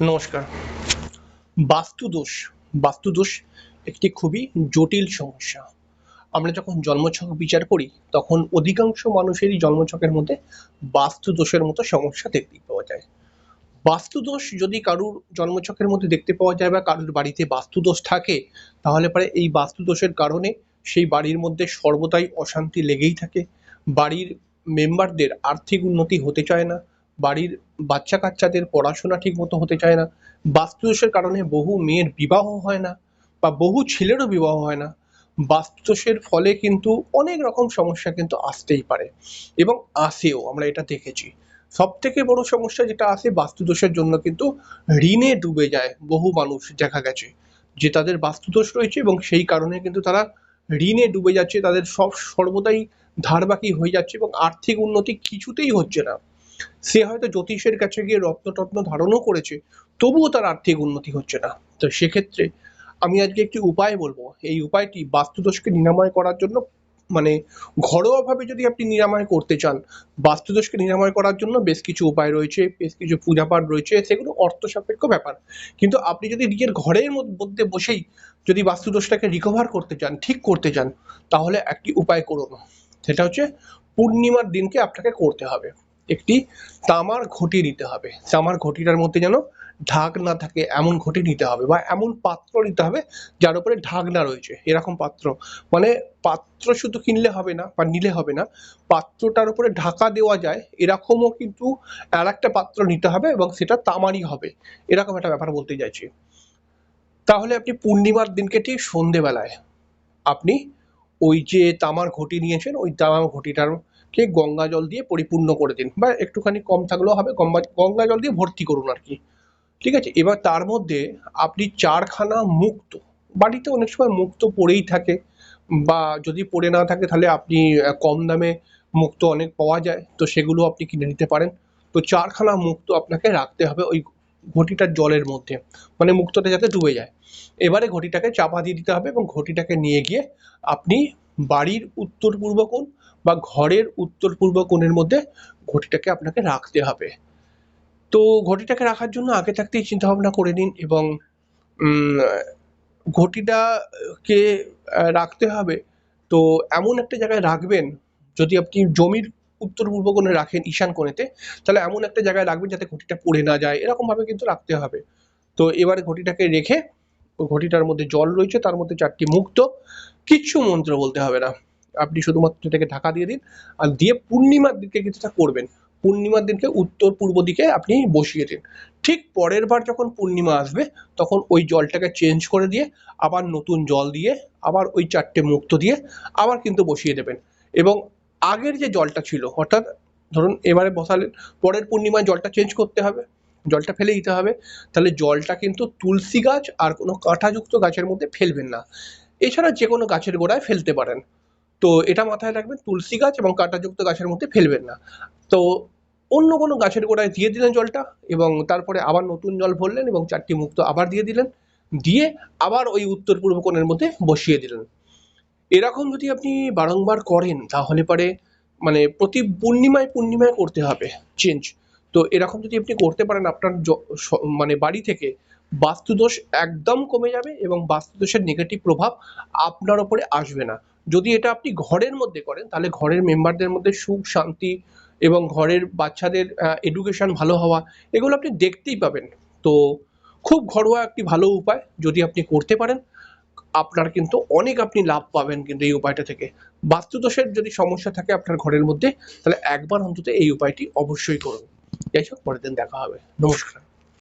নমস্কার। বাস্তুদোষ। বাস্তুদোষ একটি খুবই জটিল সমস্যা। আমরা যখন জন্মছক বিচার করি, তখন অধিকাংশ মানুষেরই জন্মছকের মধ্যে বাস্তুদোষের মতো সমস্যা দেখতে পাওয়া যায়। বাস্তুদোষ যদি কারুর জন্মছকের মধ্যে দেখতে পাওয়া যায় বা কারুর বাড়িতে বাস্তুদোষ থাকে, তাহলে পরে এই বাস্তুদোষের কারণে সেই বাড়ির মধ্যে সর্বদাই অশান্তি লেগেই থাকে। বাড়ির মেম্বারদের আর্থিক উন্নতি হতে চায় না। বাড়ির বাচ্চা কাচ্চাদের পড়াশোনা ঠিক মতো হতে চায় না। বাস্তুদোষের কারণে বহু মেয়ের বিবাহ হয় না বা বহু ছেলেরও বিবাহ হয় না। বাস্তুদোষের ফলে কিন্তু অনেক রকম সমস্যা কিন্তু আসতেই পারে এবং আসেও, আমরা এটা দেখেছি। সব থেকে বড় সমস্যা যেটা আসে বাস্তুদোষের জন্য কিন্তু ঋণে ডুবে যায় বহু মানুষ, দেখা গেছে, যে তাদের বাস্তুদোষ রয়েছে এবং সেই কারণে কিন্তু তারা ঋণে ডুবে যাচ্ছে, তাদের সব সর্বদাই ধার বাকি হয়ে যাচ্ছে এবং আর্থিক উন্নতি কিছুতেই হচ্ছে না। সে হয়তো জ্যোতিষের কাছে গিয়ে রত্ন টত্ন ধারণও করেছে, তবুও তার আর্থিক উন্নতি হচ্ছে না। তো সেক্ষেত্রে আমি আজকে একটি উপায় বলব। এই উপায়টি বাস্তুদোষকে নিরাময় করার জন্য মানে ঘরোয়াভাবে যদি আপনি নিরাময় করতে চান, বাস্তুদোষকে নিরাময় করার জন্য বেশ কিছু উপায় রয়েছে, বেশ কিছু পূজাপাঠ রয়েছে, সেগুলো অর্থ সাপেক্ষ ব্যাপার। কিন্তু আপনি যদি নিজের ঘরের মধ্যে বসেই যদি বাস্তুদোষটাকে রিকভার করতে চান, ঠিক করতে চান, তাহলে একটি উপায় করুন। সেটা হচ্ছে, পূর্ণিমার দিনকে আপনাকে করতে হবে। একটি তামার ঘটি নিতে হবে। তামার ঘটিটার মধ্যে যেন ঢাক না থাকে, এমন ঘটি নিতে হবে বা এমন পাত্র নিতে হবে যার উপরে ঢাকনা রয়েছে। এরকম পাত্র। মানে পাত্র শুধু কিনলে হবে না বা নিলে হবে না, পাত্রটার উপরে ঢাকা দেওয়া যায়, এরকমও কিন্তু আর একটা পাত্র নিতে হবে এবং সেটা তামারই হবে। এরকম একটা ব্যাপার বলতে চাইছি। তাহলে আপনি পূর্ণিমার দিনকে ঠিক সন্ধেবেলায় আপনি ওই যে তামার ঘটি নিয়েছেন, ওই তামার ঘটিটার কে গঙ্গা জল দিয়ে পরিপূর্ণ করে দিন বা একটুখানি কম থাকলেও হবে গঙ্গা জল দিয়ে ভর্তি করুন আর কি। ঠিক আছে? এবার তার মধ্যে আপনি চারখানা মুক্ত, বাড়িতে অনেক সময় মুক্ত পড়েই থাকে বা যদি পড়ে না থাকে তাহলে আপনি কম দামে মুক্ত অনেক পাওয়া যায়, তো সেগুলো আপনি কিনে নিতে পারেন। তো চারখানা মুক্ত আপনাকে রাখতে হবে ওই ঘটিটার জলের মধ্যে মানে মুক্তটা যাতে ডুবে যায়। এবারে ঘটিটাকে চাপা দিয়ে দিতে হবে এবং ঘটিটাকে নিয়ে গিয়ে আপনি বাড়ির উত্তর পূর্ব কোণ বা ঘরের উত্তর পূর্ব কোণের মধ্যে ঘটিটাকে আপনাকে রাখতে হবে। তো ঘটিটাকে রাখার জন্য আগে থাকতেই চিন্তা ভাবনা করে নিন এবং ঘটিটাকে রাখতে হবে। তো এমন একটা জায়গায় রাখবেন, যদি আপনি জমির উত্তর পূর্ব কোণে রাখেন ঈশান কোণেতে, তাহলে এমন একটা জায়গায় রাখবেন যাতে ঘটিটা পড়ে না যায়। এরকমভাবে কিন্তু রাখতে হবে। তো এবারে ঘটিটাকে রেখে, ঘটিটার মধ্যে জল রয়েছে, তার মধ্যে চারটি মুক্ত, কিচ্ছু মন্ত্র বলতে হবে না। আপনি শুধুমাত্র এটাকে ঢাকা দিয়ে দিন আর দিয়ে পূর্ণিমার দিকে কিছুটা করবেন। পূর্ণিমার দিনকে উত্তর পূর্ব দিকে আপনি বসিয়ে দিন। ঠিক পরের বার যখন পূর্ণিমা আসবে, তখন ওই জলটাকে চেঞ্জ করে দিয়ে, আবার নতুন জল দিয়ে, আবার ওই চারটে মুক্ত দিয়ে, আবার কিন্তু বসিয়ে দেবেন। এবং আগের যে জলটা ছিল, অর্থাৎ ধরুন এবারে বসালেন পরের পূর্ণিমায় জলটা চেঞ্জ করতে হবে, জলটা ফেলে দিতে হবে, তাহলে জলটা কিন্তু তুলসী গাছ আর কোনো কাঁটাযুক্ত গাছের মধ্যে ফেলবেন না। এছাড়া যে কোনো গাছের গোড়ায় ফেলতে পারেন। তো এটা মাথায় রাখবেন, তুলসী গাছ এবং কাঁটাযুক্ত গাছের মধ্যে ফেলবেন না। তো অন্য কোনো গাছের গোড়ায় দিয়ে দিলেন জলটা এবং তারপরে আবার নতুন জল ভরলেন এবং চারটি মুক্ত আবার দিয়ে দিলেন, দিয়ে আবার ওই উত্তর পূর্ব কোণের মধ্যে বসিয়ে দিলেন। এরকম যদি আপনি বারংবার করেন, তাহলে পরে মানে প্রতি পূর্ণিমায় পূর্ণিমায় করতে হবে চেঞ্জ তো এরকম যদি আপনি করতে পারেন, আপনার মানে বাড়ি থেকে বাস্তুদোষ একদম কমে যাবে এবং বাস্তুদোষের নেগেটিভ প্রভাব আপনার ওপরে আসবে না। যদি এটা আপনি ঘরের মধ্যে করেন, তাহলে ঘরের মেম্বারদের মধ্যে সুখ, শান্তি এবং ঘরের বাচ্চাদের এডুকেশন ভালো হওয়া, এগুলো আপনি দেখতেই পাবেন। তো খুব ঘরোয়া একটি ভালো উপায় যদি আপনি করতে পারেন, আপনার কিন্তু অনেক আপনি লাভ পাবেন কিন্তু এই উপায়টা থেকে। বাস্তুদোষের যদি সমস্যা থাকে আপনার ঘরের মধ্যে, তাহলে একবার অন্তত এই উপায়টি অবশ্যই করুন। যাই হোক, পরের দিন দেখা হবে। নমস্কার।